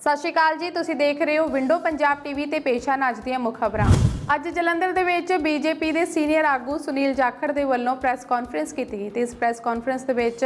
ਸਤਿ ਸ਼੍ਰੀ ਅਕਾਲ ਜੀ, ਤੁਸੀਂ ਦੇਖ ਰਹੇ ਹੋ ਵਿੰਡੋ ਪੰਜਾਬ ਟੀਵੀ ਤੇ ਪੇਸ਼ ਹਨ ਅੱਜ ਦੀਆਂ ਮੁੱਖ ਖਬਰਾਂ। ਅੱਜ ਜਲੰਧਰ ਦੇ ਵਿੱਚ ਬੀਜੇਪੀ ਦੇ ਸੀਨੀਅਰ ਆਗੂ ਸੁਨੀਲ ਜਾਖੜ ਦੇ ਵੱਲੋਂ ਪ੍ਰੈਸ ਕਾਨਫਰੰਸ ਕੀਤੀ ਗਈ ਤੇ ਇਸ ਪ੍ਰੈਸ ਕਾਨਫਰੰਸ ਦੇ ਵਿੱਚ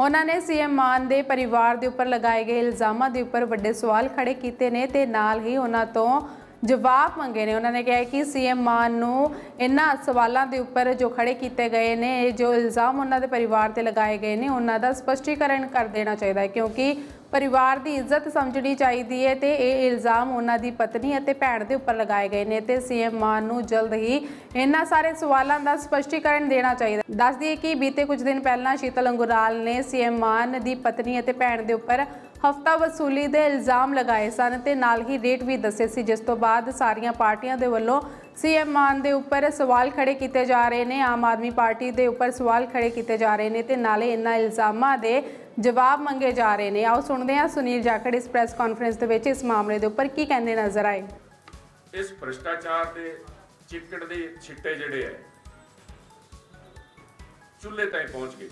ਉਹਨਾਂ ਨੇ ਸੀਐਮ ਮਾਨ ਦੇ ਪਰਿਵਾਰ ਦੇ ਉੱਪਰ ਲਗਾਏ ਗਏ ਇਲਜ਼ਾਮਾਂ ਦੇ ਉੱਪਰ ਵੱਡੇ ਸਵਾਲ ਖੜੇ ਕੀਤੇ ਨੇ ਤੇ ਨਾਲ ਹੀ ਉਹਨਾਂ ਤੋਂ ਜਵਾਬ ਮੰਗੇ ਨੇ। ਉਹਨਾਂ ਨੇ ਕਿਹਾ ਹੈ ਕਿ ਸੀਐਮ ਮਾਨ ਨੂੰ ਇਹਨਾਂ ਸਵਾਲਾਂ ਦੇ ਉੱਪਰ ਜੋ ਖੜੇ ਕੀਤੇ ਗਏ ਨੇ, ਇਹ ਜੋ ਇਲਜ਼ਾਮ ਉਹਨਾਂ ਦੇ ਪਰਿਵਾਰ ਤੇ ਲਗਾਏ ਗਏ ਨੇ, ਉਹਨਾਂ ਦਾ ਸਪਸ਼ਟੀਕਰਨ ਕਰ ਦੇਣਾ ਚਾਹੀਦਾ ਹੈ ਕਿਉਂਕਿ ਪਰਿਵਾਰ ਦੀ ਇੱਜ਼ਤ ਸਮਝਣੀ ਚਾਹੀਦੀ ਹੈ ਤੇ ਇਹ ਇਲਜ਼ਾਮ ਉਹਨਾਂ ਦੀ ਪਤਨੀ ਅਤੇ ਭੈਣ ਦੇ ਉੱਪਰ ਲਗਾਏ ਗਏ ਨੇ ਤੇ ਸੀਐਮ ਮਾਨ ਨੂੰ ਜਲਦ ਹੀ ਇਹਨਾਂ ਸਾਰੇ ਸਵਾਲਾਂ ਦਾ ਸਪਸ਼ਟੀਕਰਨ ਦੇਣਾ ਚਾਹੀਦਾ ਦੱਸ ਦਈਏ ਕਿ ਬੀਤੇ ਕੁਝ ਦਿਨ ਪਹਿਲਾਂ ਸ਼ੀਤਲ ਅੰਗੁਰਾਲ ਨੇ ਸੀਐਮ ਮਾਨ ਦੀ ਪਤਨੀ ਅਤੇ ਭੈਣ ਦੇ ਉੱਪਰ ਹਫਤਾ ਵਸੂਲੀ ਦੇ ਇਲਜ਼ਾਮ ਲਗਾਏ ਸਨ ਤੇ ਨਾਲ ਹੀ ਰੇਟ ਵੀ ਦੱਸੇ ਸੀ, ਜਿਸ ਤੋਂ ਬਾਅਦ ਸਾਰੀਆਂ ਪਾਰਟੀਆਂ ਦੇ ਵੱਲੋਂ ਸੀਐਮ ਮਾਨ ਦੇ ਉੱਪਰ ਸਵਾਲ ਖੜੇ ਕੀਤੇ ਜਾ ਰਹੇ ਨੇ, ਆਮ ਆਦਮੀ ਪਾਰਟੀ ਦੇ ਉੱਪਰ ਸਵਾਲ ਖੜੇ ਕੀਤੇ ਜਾ ਰਹੇ ਨੇ ਤੇ ਨਾਲੇ ਇਹਨਾਂ ਇਲਜ਼ਾਮਾਂ ਦੇ ਜਵਾਬ ਮੰਗੇ ਜਾ ਰਹੇ ਨੇ। ਆਓ ਸੁਣਦੇ ਹਾਂ ਸੁਨੀਲ ਜਾਖੜ ਇਸ ਪ੍ਰੈਸ ਕਾਨਫਰੰਸ ਦੇ ਵਿੱਚ ਇਸ ਮਾਮਲੇ ਦੇ ਉੱਪਰ ਕੀ ਕਹਿੰਦੇ ਨਜ਼ਰ ਆਏ। ਇਸ ਭ੍ਰਿਸ਼ਟਾਚਾਰ ਦੇ ਚਿੱਕੜ ਦੇ ਛਿੱਟੇ ਜਿਹੜੇ ਐ ਚੁੱਲ੍ਹੇ ਤਾਈਂ ਪਹੁੰਚ ਗਏ।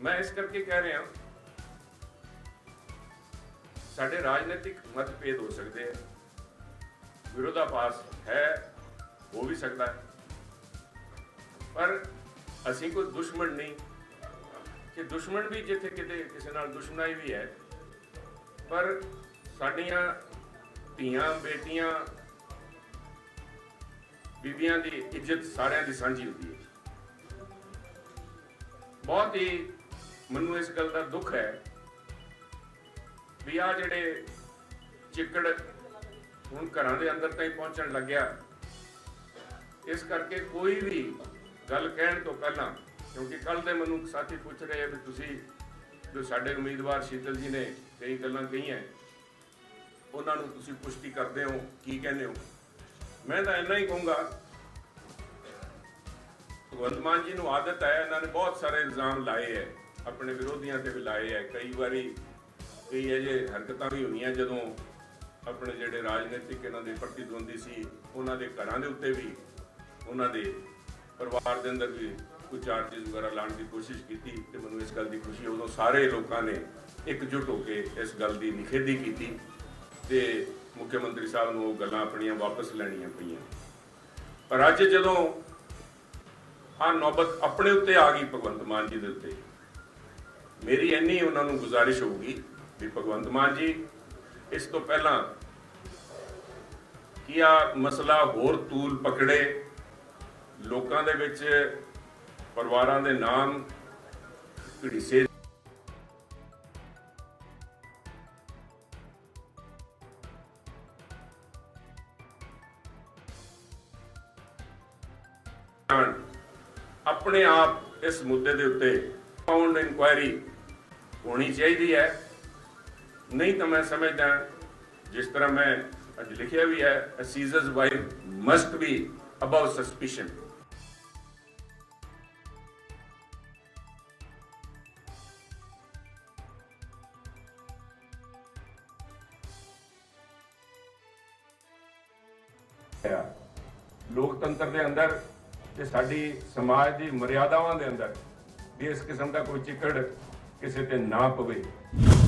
ਮੈਂ ਇਸ ਕਰਕੇ ਕਹਿ ਰਿਹਾ ਸਾਡੇ ਰਾਜਨੀਤਿਕ ਮਤਭੇਦ ਹੋ ਸਕਦੇ ਹੈ ਵਿਰੋਧਾਭਾਸ ਹੈ, ਹੋ ਵੀ ਸਕਦਾ ਹੈ। ਪਰ ਅਸੀਂ ਕੋਈ ਦੁਸ਼ਮਣ ਨਹੀਂ। ਕਿ ਦੁਸ਼ਮਣ ਵੀ ਜਿੱਥੇ ਕਿਤੇ ਕਿਸੇ ਨਾਲ ਦੁਸ਼ਮਣਾਈ ਵੀ ਹੈ, ਪਰ ਸਾਡੀਆਂ ਧੀਆਂ, ਬੇਟੀਆਂ, ਬੀਬੀਆਂ ਦੀ ਇੱਜ਼ਤ ਸਾਰਿਆਂ ਦੀ ਸਾਂਝੀ ਹੁੰਦੀ ਹੈ। ਬਹੁਤ ਹੀ ਮੈਨੂੰ ਇਸ ਗੱਲ ਦਾ ਦੁੱਖ ਹੈ ਵੀ ਆ ਜਿਹੜੇ ਚਿੱਕੜ ਹੁਣ ਘਰਾਂ ਦੇ ਅੰਦਰ ਤਾਈਂ ਪਹੁੰਚਣ ਲੱਗਿਆ, ਇਸ ਕਰਕੇ ਕੋਈ ਵੀ ਗੱਲ ਕਹਿਣ ਤੋਂ ਪਹਿਲਾਂ, ਕਿਉਂਕਿ ਕੱਲ ਦੇ ਮੈਨੂੰ ਸਾਥੀ ਪੁੱਛ ਰਹੇ ਆ ਵੀ ਤੁਸੀਂ ਜੋ ਸਾਡੇ ਉਮੀਦਵਾਰ ਸ਼ੀਤਲ ਜੀ ਨੇ ਕਈ ਗੱਲਾਂ ਕਹੀਆਂ, ਉਹਨਾਂ ਨੂੰ ਤੁਸੀਂ ਪੁਸ਼ਟੀ ਕਰਦੇ ਹੋ, ਕੀ ਕਹਿੰਦੇ ਹੋ? ਮੈਂ ਤਾਂ ਇੰਨਾ ਹੀ ਕਹੂੰਗਾ, ਭਗਵੰਤ ਮਾਨ ਜੀ ਨੂੰ ਆਦਤ ਹੈ, ਇਹਨਾਂ ਨੇ ਬਹੁਤ ਸਾਰੇ ਇਲਜ਼ਾਮ ਲਾਏ ਹੈ, ਆਪਣੇ ਵਿਰੋਧੀਆਂ ਤੇ ਵੀ ਲਾਏ ਹੈ, ਕਈ ਵਾਰੀ ਕਈ ਅਜੇ ਹਰਕਤਾਂ ਵੀ ਹੋਈਆਂ ਜਦੋਂ ਆਪਣੇ ਜਿਹੜੇ ਰਾਜਨੀਤਿਕ ਇਹਨਾਂ ਦੇ ਪ੍ਰਤੀਦਵੰਦੀ ਸੀ, ਉਹਨਾਂ ਦੇ ਘਰਾਂ ਦੇ ਉੱਤੇ ਵੀ, ਉਹਨਾਂ ਦੇ ਪਰਿਵਾਰ ਦੇ ਅੰਦਰ ਵੀ ਕੁਝ ਚਾਰजेस ਵਗੈਰਾ ਲਾਉਣ ਦੀ ਕੋਸ਼ਿਸ਼ ਕੀਤੀ ਤੇ ਮੈਨੂੰ ਇਸ ਗੱਲ ਦੀ ਖੁਸ਼ੀ ਉਦੋਂ ਸਾਰੇ ਲੋਕਾਂ ਨੇ ਇਕਜੁੱਟ ਹੋ ਕੇ ਇਸ ਗੱਲ ਦੀ ਨਿਖੇਧੀ ਕੀਤੀ ਤੇ ਮੁੱਖ ਮੰਤਰੀ ਸਾਹਿਬ ਨੂੰ ਉਹ ਗੱਲਾਂ ਆਪਣੀਆਂ ਵਾਪਸ ਲੈਣੀਆਂ ਪਈਆਂ। ਪਰ ਅੱਜ ਜਦੋਂ ਆ ਨੌਬਤ ਆਪਣੇ ਉੱਤੇ ਆ ਗਈ ਭਗਵੰਤ ਮਾਨ ਜੀ ਦੇ ਉੱਤੇ, ਮੇਰੀ ਇੰਨੀ ਉਹਨਾਂ ਨੂੰ ਗੁਜ਼ਾਰਿਸ਼ ਹੋਊਗੀ ਵੀ ਭਗਵੰਤ ਮਾਨ ਜੀ, ਇਸ ਤੋਂ ਪਹਿਲਾਂ ਕੀ ਆ ਮਸਲਾ ਹੋਰ ਤੂਲ ਪਕੜੇ ਲੋਕਾਂ ਦੇ ਵਿੱਚ, ਪਰਿਵਾਰਾਂ ਦੇ ਨਾਮ ਘੜੀਸੇ ਜਾਣ। ਆਪਣੇ ਆਪ ਇਸ ਮੁੱਦੇ ਦੇ ਉੱਤੇ ਪਾਉਂਡ ਇਨਕੁਆਇਰੀ ਹੋਣੀ ਚਾਹੀਦੀ ਹੈ ਨਹੀਂ ਤਾਂ ਮੈਂ ਸਮਝਦਾ, ਜਿਸ ਤਰ੍ਹਾਂ ਮੈਂ ਅੱਜ ਲਿਖਿਆ ਵੀ ਹੈ, a wife must be be suspicion ਹੈ। ਲੋਕਤੰਤਰ ਦੇ ਅੰਦਰ ਤੇ ਸਾਡੀ ਸਮਾਜ ਦੀ ਮਰਿਆਦਾਵਾਂ ਦੇ ਅੰਦਰ ਵੀ ਇਸ ਕਿਸਮ ਦਾ ਕੋਈ ਚਿੱਕੜ ਕਿਸੇ ਤੇ ਨਾ ਪਵੇ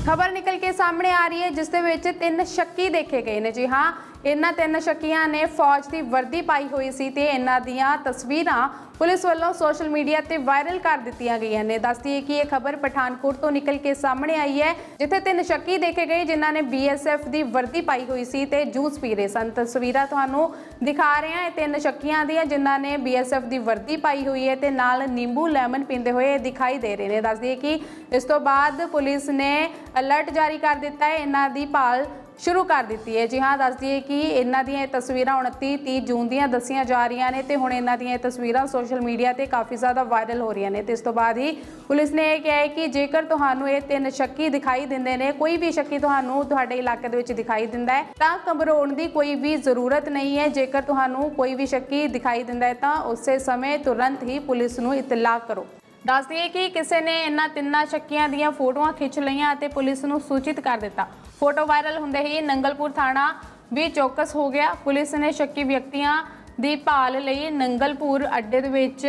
ਖਬਰ ਨਿਕਲ ਕੇ ਸਾਹਮਣੇ ਆ ਰਹੀ ਹੈ, ਜਿਸ ਦੇ ਵਿੱਚ ਤਿੰਨ ਸ਼ੱਕੀ ਦੇਖੇ ਗਏ ਨੇ ਜੀ ਹਾਂ, ਇਹਨਾਂ ਤਿੰਨ ਸ਼ੱਕੀਆਂ ਨੇ ਫੌਜ ਦੀ ਵਰਦੀ ਪਾਈ ਹੋਈ ਸੀ ਤੇ ਇਹਨਾਂ ਦੀਆਂ ਤਸਵੀਰਾਂ ਪੁਲਿਸ ਵੱਲੋਂ ਸੋਸ਼ਲ ਮੀਡੀਆ ਤੇ ਵਾਇਰਲ ਕਰ ਦਿੱਤੀਆਂ ਗਈਆਂ ਨੇ। ਦੱਸਦੀ ਹੈ ਕਿ ਇਹ ਖਬਰ ਪਠਾਨਕੋਟ ਤੋਂ ਨਿਕਲ ਕੇ ਸਾਹਮਣੇ ਆਈ ਹੈ, ਜਿੱਥੇ ਤਿੰਨ ਸ਼ੱਕੀ ਦੇਖੇ ਗਏ, ਜਿਨ੍ਹਾਂ ਨੇ ਬੀਐਸਐਫ ਦੀ ਵਰਦੀ ਪਾਈ ਹੋਈ ਸੀ ਤੇ ਜੂਸ ਪੀ ਰਹੇ ਸਨ। ਤਸਵੀਰਾਂ ਤੁਹਾਨੂੰ ਦਿਖਾ ਰਹੇ ਹਾਂ। ਇਹ ਤਿੰਨ ਸ਼ੱਕੀਆਂ ਦੀਆਂ, ਜਿਨ੍ਹਾਂ ਨੇ ਬੀਐਸਐਫ ਦੀ ਵਰਦੀ ਪਾਈ ਹੋਈ ਹੈ ਤੇ ਨਾਲ ਨਿੰਬੂ ਲੈਮਨ ਪੀਂਦੇ ਹੋਏ ਦਿਖਾਈ ਦੇ ਰਹੇ ਨੇ। ਦੱਸਦੀ ਹੈ ਕਿ ਇਸ ਤੋਂ ਬਾਅਦ ਪੁਲਿਸ ਨੇ ਅਲਰਟ ਜਾਰੀ ਕਰ ਦਿੱਤਾ ਹੈ। ਇਹਨਾਂ ਦੀ ਭਾਲ ਸ਼ੁਰੂ ਕਰ ਦਿੱਤੀ ਹੈ। ਜੀ ਹਾਂ, ਦੱਸਦੀ ਹੈ ਕਿ ਇਹਨਾਂ ਦੀਆਂ ਇਹ ਤਸਵੀਰਾਂ 29 30 ਜੂਨ ਦੀਆਂ ਦੱਸੀਆਂ ਜਾ ਰਹੀਆਂ ਨੇ ਤੇ ਹੁਣ ਇਹਨਾਂ ਦੀਆਂ ਇਹ ਤਸਵੀਰਾਂ ਸੋਸ਼ਲ ਮੀਡੀਆ ਤੇ ਕਾਫੀ ਜ਼ਿਆਦਾ ਵਾਇਰਲ ਹੋ ਰਹੀਆਂ ਨੇ। ਤੇ ਇਸ ਤੋਂ ਬਾਅਦ ਹੀ ਪੁਲਿਸ ਨੇ ਇਹ ਕਿਹਾ ਹੈ ਕਿ ਜੇਕਰ ਤੁਹਾਨੂੰ ਇਹ ਤਿੰਨ ਸ਼ੱਕੀ ਦਿਖਾਈ ਦਿੰਦੇ ਨੇ, ਕੋਈ ਵੀ ਸ਼ੱਕੀ ਤੁਹਾਨੂੰ ਤੁਹਾਡੇ ਇਲਾਕੇ ਦੇ ਵਿੱਚ ਦਿਖਾਈ ਦਿੰਦਾ ਹੈ, ਤਾਂ ਘਬਰਾਉਣ ਦੀ ਕੋਈ ਵੀ ਜ਼ਰੂਰਤ ਨਹੀਂ ਹੈ। ਜੇਕਰ ਤੁਹਾਨੂੰ ਕੋਈ ਵੀ ਸ਼ੱਕੀ ਦਿਖਾਈ ਦਿੰਦਾ ਹੈ, ਤਾਂ ਉਸੇ ਸਮੇਂ ਤੁਰੰਤ ਹੀ ਪੁਲਿਸ ਨੂੰ ਇਤਲਾਹ ਕਰੋ। ਦੱਸ ਦਈਏ ਕਿ ਕਿਸੇ ਨੇ ਇਹਨਾਂ ਤਿੰਨਾਂ ਸ਼ੱਕੀਆਂ ਦੀਆਂ ਫੋਟੋਆਂ ਖਿੱਚ ਲਈਆਂ ਅਤੇ ਪੁਲਿਸ ਨੂੰ ਸੂਚਿਤ ਕਰ ਦਿੱਤਾ। ਫੋਟੋ ਵਾਇਰਲ ਹੁੰਦੇ ਹੀ ਨੰਗਲਪੁਰ ਥਾਣਾ ਵੀ ਚੌਕਸ ਹੋ ਗਿਆ। ਪੁਲਿਸ ਨੇ ਸ਼ੱਕੀ ਵਿਅਕਤੀਆਂ ਦੀ ਭਾਲ ਲਈ ਨੰਗਲਪੁਰ ਅੱਡੇ ਦੇ ਵਿੱਚ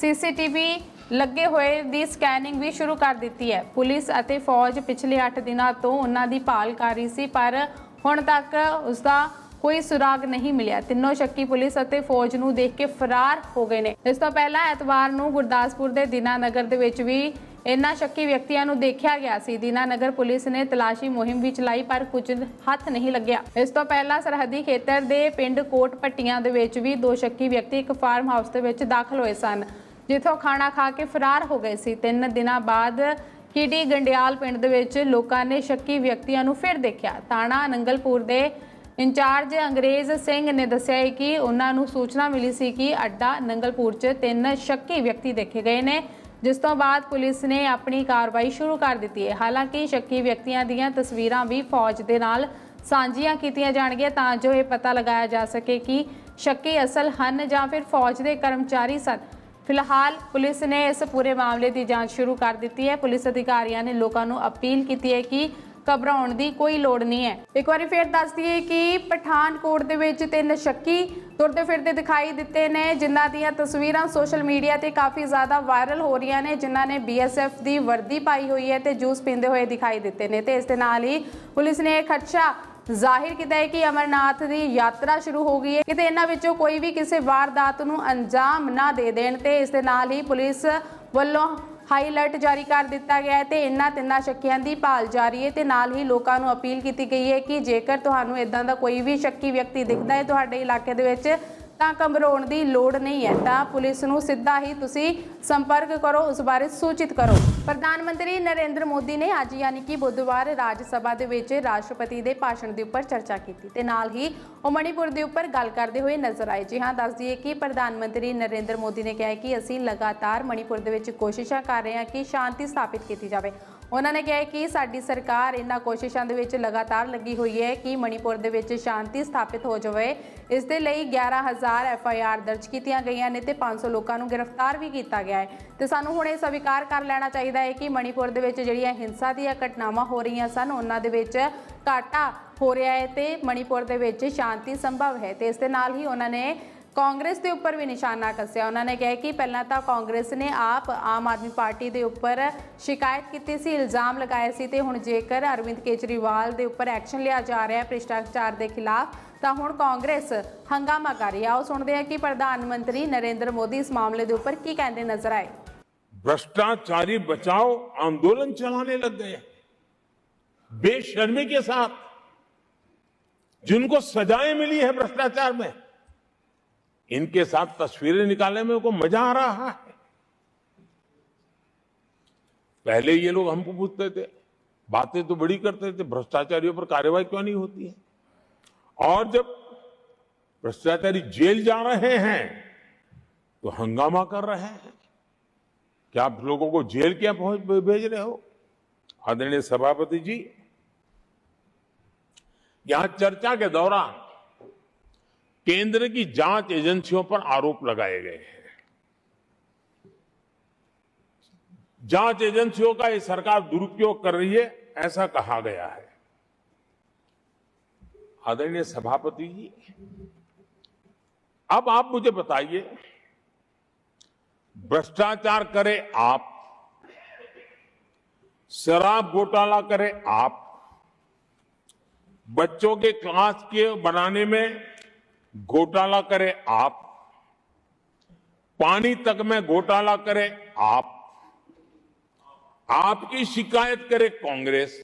ਸੀਸੀਟੀਵੀ ਲੱਗੇ ਹੋਏ ਦੀ ਸਕੈਨਿੰਗ ਵੀ ਸ਼ੁਰੂ ਕਰ ਦਿੱਤੀ ਹੈ। ਪੁਲਿਸ ਅਤੇ ਫੌਜ ਪਿਛਲੇ 8 ਦਿਨਾਂ ਤੋਂ ਉਹਨਾਂ ਦੀ ਭਾਲ ਕਰ ਰਹੀ ਸੀ, ਪਰ ਹੁਣ ਤੱਕ ਉਸ ਦਾ ਕੋਈ ਸੁਰਾਗ ਨਹੀਂ ਮਿਲਿਆ। ਤਿੰਨੋਂ ਸ਼ੱਕੀ ਪੁਲਿਸ ਅਤੇ ਫੌਜ ਨੂੰ ਦੇਖ ਕੇ ਫਰਾਰ ਹੋ ਗਏ ਨੇ। ਇਸ ਤੋਂ ਪਹਿਲਾਂ ਐਤਵਾਰ ਨੂੰ ਗੁਰਦਾਸਪੁਰ ਦੇ ਦੀਨਾਨਗਰ ਦੇ ਵਿੱਚ ਵੀ ਇਨ੍ਹਾਂ ਸ਼ੱਕੀ ਵਿਅਕਤੀਆਂ ਨੂੰ ਦੇਖਿਆ ਗਿਆ ਸੀ। ਦੀਨਾਨਗਰ ਪੁਲਿਸ ਨੇ ਤਲਾਸ਼ੀ ਮੁਹਿੰਮ ਵੀ ਚਲਾਈ, ਪਰ ਕੁਝ ਹੱਥ ਨਹੀਂ ਲੱਗਿਆ। ਇਸ ਤੋਂ ਪਹਿਲਾਂ ਸਰਹੱਦੀ ਖੇਤਰ ਦੇ ਪਿੰਡ ਕੋਟ ਪੱਟੀਆਂ ਦੇ ਵਿੱਚ ਵੀ ਦੋ ਸ਼ੱਕੀ ਵਿਅਕਤੀ ਇੱਕ ਫਾਰਮ ਹਾਊਸ ਦੇ ਵਿੱਚ ਦਾਖਲ ਹੋਏ ਸਨ, ਜਿੱਥੋਂ ਖਾਣਾ ਖਾ ਕੇ ਫਰਾਰ ਹੋ ਗਏ ਸੀ। ਤਿੰਨ ਦਿਨਾਂ ਬਾਅਦ ਕੀਡੀ ਗੰਡਿਆਲ ਪਿੰਡ ਦੇ ਵਿੱਚ ਲੋਕਾਂ ਨੇ ਸ਼ੱਕੀ ਵਿਅਕਤੀਆਂ ਨੂੰ ਫਿਰ ਦੇਖਿਆ। ਥਾਣਾ ਨੰਗਲਪੁਰ ਦੇ ਇੰਚਾਰਜ ਅੰਗਰੇਜ਼ ਸਿੰਘ ਨੇ ਦੱਸਿਆ ਹੈ ਕਿ ਉਹਨਾਂ ਨੂੰ ਸੂਚਨਾ ਮਿਲੀ ਸੀ ਕਿ ਅੱਡਾ ਨੰਗਲਪੁਰ 'ਚ ਤਿੰਨ ਸ਼ੱਕੀ ਵਿਅਕਤੀ ਦੇਖੇ ਗਏ ਨੇ, ਜਿਸ ਤੋਂ ਬਾਅਦ ਪੁਲਿਸ ਨੇ ਆਪਣੀ ਕਾਰਵਾਈ ਸ਼ੁਰੂ ਕਰ ਦਿੱਤੀ ਹੈ। ਹਾਲਾਂਕਿ ਸ਼ੱਕੀ ਵਿਅਕਤੀਆਂ ਦੀਆਂ ਤਸਵੀਰਾਂ ਵੀ ਫੌਜ ਦੇ ਨਾਲ ਸਾਂਝੀਆਂ ਕੀਤੀਆਂ ਜਾਣਗੀਆਂ, ਤਾਂ ਜੋ ਇਹ ਪਤਾ ਲਗਾਇਆ ਜਾ ਸਕੇ ਕਿ ਸ਼ੱਕੀ ਅਸਲ ਹਨ ਜਾਂ ਫਿਰ ਫੌਜ ਦੇ ਕਰਮਚਾਰੀ ਸਨ। ਫਿਲਹਾਲ ਪੁਲਿਸ ਨੇ ਇਸ ਪੂਰੇ ਮਾਮਲੇ ਦੀ ਜਾਂਚ ਸ਼ੁਰੂ ਕਰ ਦਿੱਤੀ ਹੈ। ਪੁਲਿਸ ਅਧਿਕਾਰੀਆਂ ਨੇ ਲੋਕਾਂ ਨੂੰ ਅਪੀਲ ਕੀਤੀ ਹੈ ਕਿ ਘਬਰਾਉਣ ਦੀ ਕੋਈ ਲੋੜ ਨਹੀਂ ਹੈ। ਇੱਕ ਵਾਰੀ ਫੇਰ ਦੱਸ ਦਈਏ ਕਿ ਪਠਾਨਕੋਟ ਦੇ ਵਿੱਚ ਤਿੰਨ ਸ਼ੱਕੀ ਤੁਰਦੇ ਫਿਰਦੇ ਦਿਖਾਈ ਦਿੱਤੇ ਨੇ, ਜਿਨ੍ਹਾਂ ਦੀਆਂ ਤਸਵੀਰਾਂ ਸੋਸ਼ਲ ਮੀਡੀਆ ਤੇ ਕਾਫੀ ਜ਼ਿਆਦਾ ਵਾਇਰਲ ਹੋ ਰਹੀਆਂ ਨੇ, ਜਿਨ੍ਹਾਂ ਨੇ ਬੀਐਸਐਫ ਦੀ ਵਰਦੀ ਪਾਈ ਹੋਈ ਹੈ ਤੇ ਜੂਸ ਪੀਂਦੇ ਹੋਏ ਦਿਖਾਈ ਦਿੱਤੇ ਨੇ। ਤੇ ਇਸ ਦੇ ਨਾਲ ਹੀ ਪੁਲਿਸ ਨੇ ਇਹ ਖਦਸ਼ਾ ਜ਼ਾਹਿਰ ਕੀਤਾ ਹੈ ਕਿ ਅਮਰਨਾਥ ਦੀ ਯਾਤਰਾ ਸ਼ੁਰੂ ਹੋ ਗਈ ਹੈ। ਕਿਤੇ ਇਹਨਾਂ ਵਿੱਚੋਂ ਕੋਈ ਵੀ ਕਿਸੇ ਵਾਰਦਾਤ ਨੂੰ ਅੰਜਾਮ ਨਾ ਦੇ ਦੇਣ ਤੇ ਇਸ ਦੇ ਨਾਲ ਹੀ ਪੁਲਿਸ ਵੱਲੋਂ ਹਾਈ ਅਲਰਟ ਜਾਰੀ ਕਰ ਦਿੱਤਾ ਗਿਆ ਹੈ ਤੇ ਇਹਨਾਂ ਤਿੰਨਾਂ ਸ਼ੱਕੀਆਂ ਦੀ ਭਾਲ ਜਾਰੀ ਹੈ ਤੇ ਨਾਲ ਹੀ ਲੋਕਾਂ ਨੂੰ ਅਪੀਲ ਕੀਤੀ ਗਈ ਹੈ ਕਿ ਜੇਕਰ ਤੁਹਾਨੂੰ ਇਦਾਂ ਦਾ ਕੋਈ ਵੀ ਸ਼ੱਕੀ ਵਿਅਕਤੀ ਦਿਖਦਾ ਹੈ ਤੁਹਾਡੇ ਇਲਾਕੇ ਦੇ ਵਿੱਚ ਤਾਂ ਘਬਰਾਉਣ ਦੀ ਲੋੜ ਨਹੀਂ ਹੈ। ਤਾਂ ਪੁਲਿਸ ਨੂੰ ਸਿੱਧਾ ਹੀ ਤੁਸੀਂ ਸੰਪਰਕ ਕਰੋ, ਉਸ ਬਾਰੇ ਸੂਚਿਤ ਕਰੋ। ਪ੍ਰਧਾਨ ਮੰਤਰੀ ਨਰਿੰਦਰ ਮੋਦੀ ਨੇ ਅੱਜ ਯਾਨੀ ਕਿ ਬੁੱਧਵਾਰ ਰਾਜ ਸਭਾ ਦੇ ਵਿੱਚ ਰਾਸ਼ਟਰਪਤੀ ਦੇ ਭਾਸ਼ਣ ਦੇ ਉੱਪਰ ਚਰਚਾ ਕੀਤੀ ਤੇ ਨਾਲ ਹੀ ਉਹ ਮਣੀਪੁਰ ਦੇ ਉੱਪਰ ਗੱਲ ਕਰਦੇ ਹੋਏ ਨਜ਼ਰ ਆਏ। ਜੀ ਹਾਂ, ਦੱਸ ਦਈਏ ਕਿ ਪ੍ਰਧਾਨ ਮੰਤਰੀ ਨਰਿੰਦਰ ਮੋਦੀ ਨੇ ਕਿਹਾ ਕਿ ਅਸੀਂ ਲਗਾਤਾਰ ਮਣੀਪੁਰ ਦੇ ਵਿੱਚ ਕੋਸ਼ਿਸ਼ਾਂ ਕਰ ਰਹੇ ਹਾਂ ਕਿ ਸ਼ਾਂਤੀ ਸਥਾਪਿਤ ਕੀਤੀ ਜਾਵੇ। ਉਹਨਾਂ ਨੇ ਕਿਹਾ ਕਿ ਸਾਡੀ ਸਰਕਾਰ ਇਹਨਾਂ ਕੋਸ਼ਿਸ਼ਾਂ ਦੇ ਵਿੱਚ ਲਗਾਤਾਰ ਲੱਗੀ ਹੋਈ ਹੈ ਕਿ ਮਣੀਪੁਰ ਦੇ ਵਿੱਚ ਸ਼ਾਂਤੀ ਸਥਾਪਿਤ ਹੋ ਜਾਵੇ। ਇਸ ਦੇ ਲਈ 11000 ਐਫ ਆਈ ਆਰ ਦਰਜ ਕੀਤੀਆਂ ਗਈਆਂ ਨੇ ਤੇ 500 ਲੋਕਾਂ ਨੂੰ ਗ੍ਰਿਫਤਾਰ ਵੀ ਕੀਤਾ ਗਿਆ ਹੈ। ਤੇ ਸਾਨੂੰ ਹੁਣ ਇਹ ਸਵੀਕਾਰ ਕਰ ਲੈਣਾ ਚਾਹੀਦਾ ਹੈ ਕਿ ਮਣੀਪੁਰ ਦੇ ਵਿੱਚ ਜਿਹੜੀਆਂ ਹਿੰਸਾ ਦੀਆਂ ਘਟਨਾਵਾਂ ਹੋ ਰਹੀਆਂ ਸਨ, ਉਹਨਾਂ ਦੇ ਵਿੱਚ ਘਾਟਾ ਹੋ ਰਿਹਾ ਹੈ ਤੇ ਮਣੀਪੁਰ ਦੇ ਵਿੱਚ ਸ਼ਾਂਤੀ ਸੰਭਵ ਹੈ ਤੇ ਇਸ ਦੇ ਨਾਲ ਹੀ ਉਹਨਾਂ ਨੇ ਕਾਂਗਰਸ ਦੇ ਉੱਪਰ ਵੀ ਨਿਸ਼ਾਨਾ ਕੱਸਿਆ ਉਹਨਾਂ ਨੇ ਕਿਹਾ ਕਿ ਪਹਿਲਾਂ ਤਾਂ ਕਾਂਗਰਸ ਨੇ ਆਪ ਆਮ ਆਦਮੀ ਪਾਰਟੀ ਦੇ ਉੱਪਰ ਸ਼ਿਕਾਇਤ ਕੀਤੀ ਸੀ ਇਲਜ਼ਾਮ ਲਗਾਏ ਸੀ ਤੇ ਹੁਣ ਜੇਕਰ ਅਰਵਿੰਦ ਕੇਜਰੀਵਾਲ ਦੇ ਉੱਪਰ ਐਕਸ਼ਨ ਲਿਆ ਜਾ ਰਿਹਾ ਹੈ ਭ੍ਰਿਸ਼ਟਾਚਾਰ ਦੇ ਖਿਲਾਫ ਤਾਂ ਹੁਣ ਕਾਂਗਰਸ ਹੰਗਾਮਾ ਕਰ ਰਹੀ ਹੈ ਆਓ ਸੁਣਦੇ ਹਾਂ ਕਿ ਪ੍ਰਧਾਨ ਮੰਤਰੀ ਨਰਿੰਦਰ ਮੋਦੀ ਇਸ ਮਾਮਲੇ ਦੇ ਉੱਪਰ ਕੀ ਕਹਿੰਦੇ ਨਜ਼ਰ ਆਏ भ्रष्टाचारी बचाओ आंदोलन चलाने लग गए बेशर्मी के साथ जिनको सजाएं मिली है भ्रष्टाचार में इनके साथ तस्वीरें निकालने में उनको मज़ा आ रहा है। पहले ये लोग हमको पूछते थे, बातें तो बड़ी करते थे, भ्रष्टाचारियों पर कार्रवाई क्यों नहीं होती है? और जब भ्रष्टाचारी जेल जा रहे हैं तो हंगामा कर रहे हैं। क्या आप लोगों को जेल क्या पहुँच भेज रहे हो? आदरणीय सभापति जी, यहाँ चर्चा के दौरान केंद्र की जाँच एजेंसियों पर आरोप लगाए गए हैं। जाँच एजेंसियों का ये सरकार दुरुपयोग कर रही है, ऐसा कहा गया है। आदरणीय सभापति जी, अब आप मुझे बताइए, भ्रष्टाचार करे आप, शराब घोटाला करे आप, बच्चों के क्लास के बनाने में घोटाला करे आप। पानी तक में घोटाला करे आप। आपकी शिकायत करे कांग्रेस।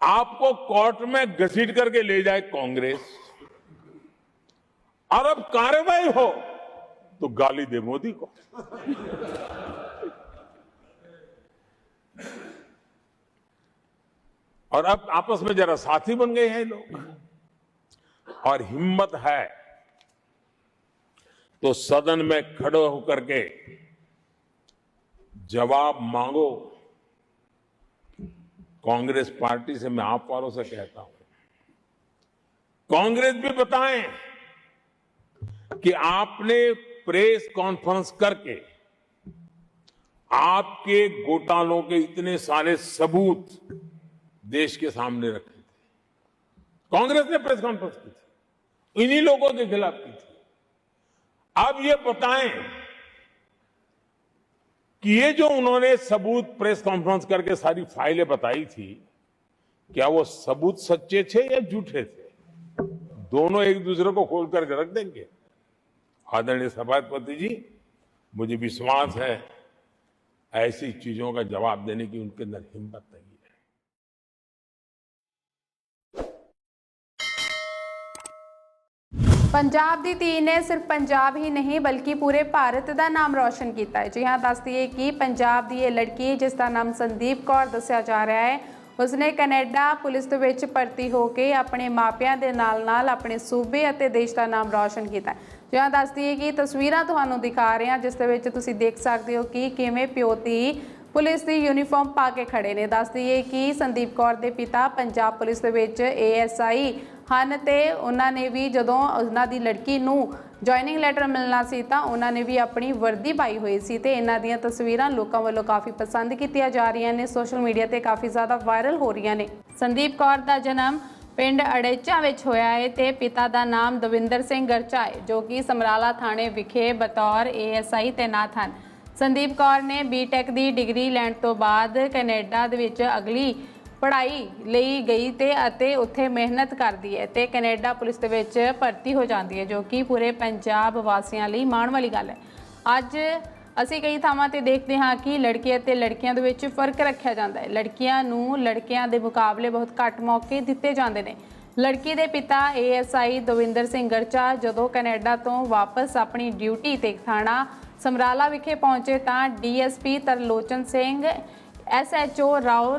आपको कोर्ट में घसीट करके ले जाए कांग्रेस। और अब कार्रवाई हो तो गाली दे मोदी को। और अब आपस में जरा साथी बन गए हैं लोग। और हिम्मत है तो सदन में खड़े होकर के जवाब मांगो। कांग्रेस पार्टी से मैं आप वालों से कहता हूँ, कांग्रेस भी बताएँ कि आपने प्रेस कॉन्फ्रेंस करके आपके घोटालों के इतने सारे सबूत देश के सामने रखे थे। कांग्रेस ने प्रेस कॉन्फ्रेंस की थी। इन्हीं लोगों के खिलाफ की थी। अब ये बताएँ कि ये जो उन्होंने सबूत प्रेस कॉन्फ्रेंस करके सारी फाइलें बताई थी, क्या वो सबूत सच्चे थे या झूठे थे? दोनों एक दूसरे को खोल करके रख देंगे। आदरणीय सभापति जी, मुझे विश्वास है, ऐसी चीज़ों का जवाब देने की उनके अंदर हिम्मत नहीं ਪੰਜਾਬ ਦੀ ਧੀ ਨੇ ਸਿਰਫ ਪੰਜਾਬ ਹੀ ਨਹੀਂ, ਬਲਕਿ ਪੂਰੇ ਭਾਰਤ ਦਾ ਨਾਮ ਰੌਸ਼ਨ ਕੀਤਾ ਹੈ। ਜੀ ਹਾਂ ਦੱਸ ਦਈਏ ਕਿ ਪੰਜਾਬ ਦੀ ਇਹ ਲੜਕੀ, ਜਿਸ ਦਾ ਨਾਮ ਸੰਦੀਪ ਕੌਰ ਦੱਸਿਆ ਜਾ ਰਿਹਾ ਹੈ, ਉਸਨੇ ਕੈਨੇਡਾ ਪੁਲਿਸ ਦੇ ਵਿੱਚ ਭਰਤੀ ਹੋ ਕੇ ਆਪਣੇ ਮਾਪਿਆਂ ਦੇ ਨਾਲ-ਨਾਲ ਆਪਣੇ ਸੂਬੇ ਅਤੇ ਦੇਸ਼ ਦਾ ਨਾਮ ਰੌਸ਼ਨ ਕੀਤਾ ਹੈ। ਜੀ ਹਾਂ ਕਿ ਤਸਵੀਰਾਂ ਤੁਹਾਨੂੰ ਦਿਖਾ ਰਹੇ ਹਾਂ, ਜਿਸ ਦੇ ਵਿੱਚ ਤੁਸੀਂ ਦੇਖ ਸਕਦੇ ਹੋ ਕਿ ਕਿਵੇਂ ਪਿਓ ਧੀ ਪੁਲਿਸ ਦੀ ਯੂਨੀਫਾਰਮ ਪਾ ਕੇ ਖੜੇ ਨੇ। ਦੱਸ ਦਈਏ ਕਿ ਸੰਦੀਪ ਕੌਰ ਦੇ ਪਿਤਾ ਪੰਜਾਬ ਪੁਲਿਸ ਦੇ ਵਿੱਚ ਏਐਸਆਈ ਹਨ ਤੇ ਉਹਨਾਂ ਨੇ ਵੀ ਜਦੋਂ ਉਹਨਾਂ ਦੀ ਲੜਕੀ ਨੂੰ ਜੁਆਇਨਿੰਗ ਲੈਟਰ ਮਿਲਣਾ ਸੀ ਤਾਂ ਉਹਨਾਂ ਨੇ ਵੀ ਆਪਣੀ ਵਰਦੀ ਪਾਈ ਹੋਈ ਸੀ ਤੇ ਇਹਨਾਂ ਦੀਆਂ ਤਸਵੀਰਾਂ ਲੋਕਾਂ ਵੱਲੋਂ ਕਾਫੀ ਪਸੰਦ ਕੀਤੀਆਂ ਜਾ ਰਹੀਆਂ ਨੇ। ਸੋਸ਼ਲ ਮੀਡੀਆ ਤੇ ਕਾਫੀ ਜ਼ਿਆਦਾ ਵਾਇਰਲ ਹੋ ਰਹੀਆਂ ਨੇ। ਸੰਦੀਪ ਕੌਰ ਦਾ ਜਨਮ ਪਿੰਡ ਅੜੇਚਾ ਵਿੱਚ ਹੋਇਆ ਹੈ ਤੇ ਪਿਤਾ ਦਾ ਨਾਮ ਦਵਿੰਦਰ ਸਿੰਘ ਗਰਚਾ ਹੈ, ਜੋ ਕਿ ਸਮਰਾਲਾ ਥਾਣੇ ਵਿਖੇ ਬਤੌਰ ਏਐਸਆਈ ਤੈਨਾਤ ਹਨ। ਸੰਦੀਪ ਕੌਰ ਨੇ ਬੀਟੈਕ ਦੀ ਡਿਗਰੀ ਲੈਣ ਤੋਂ ਬਾਅਦ ਕੈਨੇਡਾ ਦੇ ਵਿੱਚ ਅਗਲੀ ਪੜ੍ਹਾਈ ਲਈ ਗਈ ਤੇ ਅਤੇ ਉੱਥੇ ਮਿਹਨਤ ਕਰਦੀ ਹੈ ਤੇ ਕੈਨੇਡਾ ਪੁਲਿਸ ਦੇ ਵਿੱਚ ਭਰਤੀ ਹੋ ਜਾਂਦੀ ਹੈ, ਜੋ ਕਿ ਪੂਰੇ ਪੰਜਾਬ ਵਾਸੀਆਂ ਲਈ ਮਾਣ ਵਾਲੀ ਗੱਲ ਹੈ। ਅੱਜ ਅਸੀਂ ਕਈ ਥਾਵਾਂ ਤੇ ਦੇਖਦੇ ਹਾਂ ਕਿ ਲੜਕੇ ਅਤੇ ਲੜਕੀਆਂ ਦੇ ਵਿੱਚ ਫ਼ਰਕ ਰੱਖਿਆ ਜਾਂਦਾ ਹੈ। ਲੜਕੀਆਂ ਨੂੰ ਲੜਕਿਆਂ ਦੇ ਮੁਕਾਬਲੇ ਬਹੁਤ ਘੱਟ ਮੌਕੇ ਦਿੱਤੇ ਜਾਂਦੇ ਨੇ। ਲੜਕੀ ਦੇ ਪਿਤਾ ਏਐਸਆਈ ਦਵਿੰਦਰ ਸਿੰਘ ਗਰਚਾ ਜਦੋਂ ਕੈਨੇਡਾ ਤੋਂ ਵਾਪਸ ਆਪਣੀ ਡਿਊਟੀ ਤੇ ਥਾਣਾ ਸਮਰਾਲਾ ਵਿਖੇ ਪਹੁੰਚੇ ਤਾਂ ਡੀਐਸਪੀ ਤਰਲੋਚਨ ਸਿੰਘ ਐਸਐਚਓ ਰਾਓ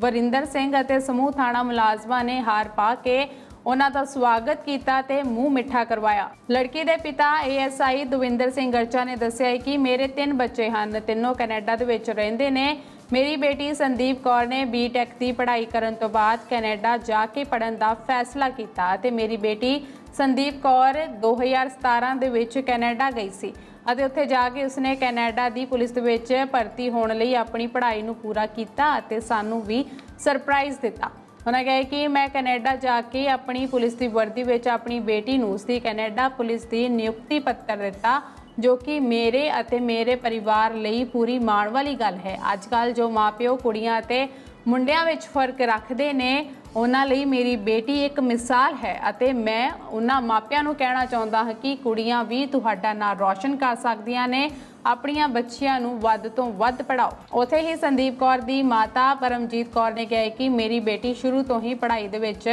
ਵਰਿੰਦਰ ਸਿੰਘ ਅਤੇ ਸਮੂਹ ਥਾਣਾ ਮੁਲਾਜ਼ਮਾਂ ਨੇ ਹਾਰ ਪਾ ਕੇ ਉਹਨਾਂ ਦਾ ਸਵਾਗਤ ਕੀਤਾ ਤੇ ਮੂੰਹ ਮਿੱਠਾ ਕਰਵਾਇਆ। ਲੜਕੀ ਦੇ ਪਿਤਾ ਏਐਸਆਈ ਦਵਿੰਦਰ ਸਿੰਘ ਗਰਚਾ ਨੇ ਦੱਸਿਆ ਕਿ ਮੇਰੇ ਤਿੰਨ ਬੱਚੇ ਹਨ, ਤਿੰਨੋਂ ਕੈਨੇਡਾ ਦੇ ਵਿੱਚ ਰਹਿੰਦੇ ਨੇ। ਮੇਰੀ ਬੇਟੀ ਸੰਦੀਪ ਕੌਰ ਨੇ ਬੀਟੈਕ ਦੀ ਪੜ੍ਹਾਈ ਕਰਨ ਤੋਂ ਬਾਅਦ ਕੈਨੇਡਾ ਜਾ ਕੇ ਪੜ੍ਹਨ ਦਾ ਫੈਸਲਾ ਕੀਤਾ ਅਤੇ ਮੇਰੀ ਬੇਟੀ ਸੰਦੀਪ ਕੌਰ 2017 ਦੇ ਵਿੱਚ ਕੈਨੇਡਾ ਗਈ ਸੀ। ਅਤੇ ਉੱਥੇ ਜਾ ਕੇ ਉਸਨੇ ਕੈਨੇਡਾ ਦੀ ਪੁਲਿਸ ਦੇ ਵਿੱਚ ਭਰਤੀ ਹੋਣ ਲਈ ਆਪਣੀ ਪੜ੍ਹਾਈ ਨੂੰ ਪੂਰਾ ਕੀਤਾ ਅਤੇ ਸਾਨੂੰ ਵੀ ਸਰਪ੍ਰਾਈਜ਼ ਦਿੱਤਾ। ਉਹਨਾਂ ਕਹੇ ਕਿ ਮੈਂ ਕੈਨੇਡਾ ਜਾ ਕੇ ਆਪਣੀ ਪੁਲਿਸ ਦੀ ਵਰਦੀ ਵਿੱਚ ਆਪਣੀ ਬੇਟੀ ਨੂੰ ਉਸਦੀ ਕੈਨੇਡਾ ਪੁਲਿਸ ਦੀ ਨਿਯੁਕਤੀ ਪੱਤਰ ਦਿੱਤਾ, ਜੋ ਕਿ ਮੇਰੇ ਅਤੇ ਮੇਰੇ ਪਰਿਵਾਰ ਲਈ ਪੂਰੀ ਮਾਣ ਵਾਲੀ ਗੱਲ ਹੈ। ਅੱਜ ਕੱਲ ਜੋ ਮਾਪਿਓ, ਕੁੜੀਆਂ ਅਤੇ ਮੁੰਡਿਆਂ ਵਿੱਚ ਫ਼ਰਕ ਰੱਖਦੇ ਨੇ ਉਹਨਾਂ ਲਈ ਮੇਰੀ ਬੇਟੀ ਇੱਕ ਮਿਸਾਲ ਹੈ ਅਤੇ ਮੈਂ ਉਹਨਾਂ ਮਾਪਿਆਂ ਨੂੰ ਕਹਿਣਾ ਚਾਹੁੰਦਾ ਹਾਂ ਕਿ ਕੁੜੀਆਂ ਵੀ ਤੁਹਾਡਾ ਨਾਂ ਰੌਸ਼ਨ ਕਰ ਸਕਦੀਆਂ ਨੇ, ਆਪਣੀਆਂ ਬੱਚੀਆਂ ਨੂੰ ਵੱਧ ਤੋਂ ਵੱਧ ਪੜਾਓ ਉਥੇ ਹੀ ਸੰਦੀਪ ਕੌਰ ਦੀ ਮਾਤਾ ਪਰਮਜੀਤ ਕੌਰ ਨੇ ਕਿਹਾ ਕਿ ਮੇਰੀ ਬੇਟੀ ਸ਼ੁਰੂ ਤੋਂ ਹੀ ਪੜ੍ਹਾਈ ਦੇ ਵਿੱਚ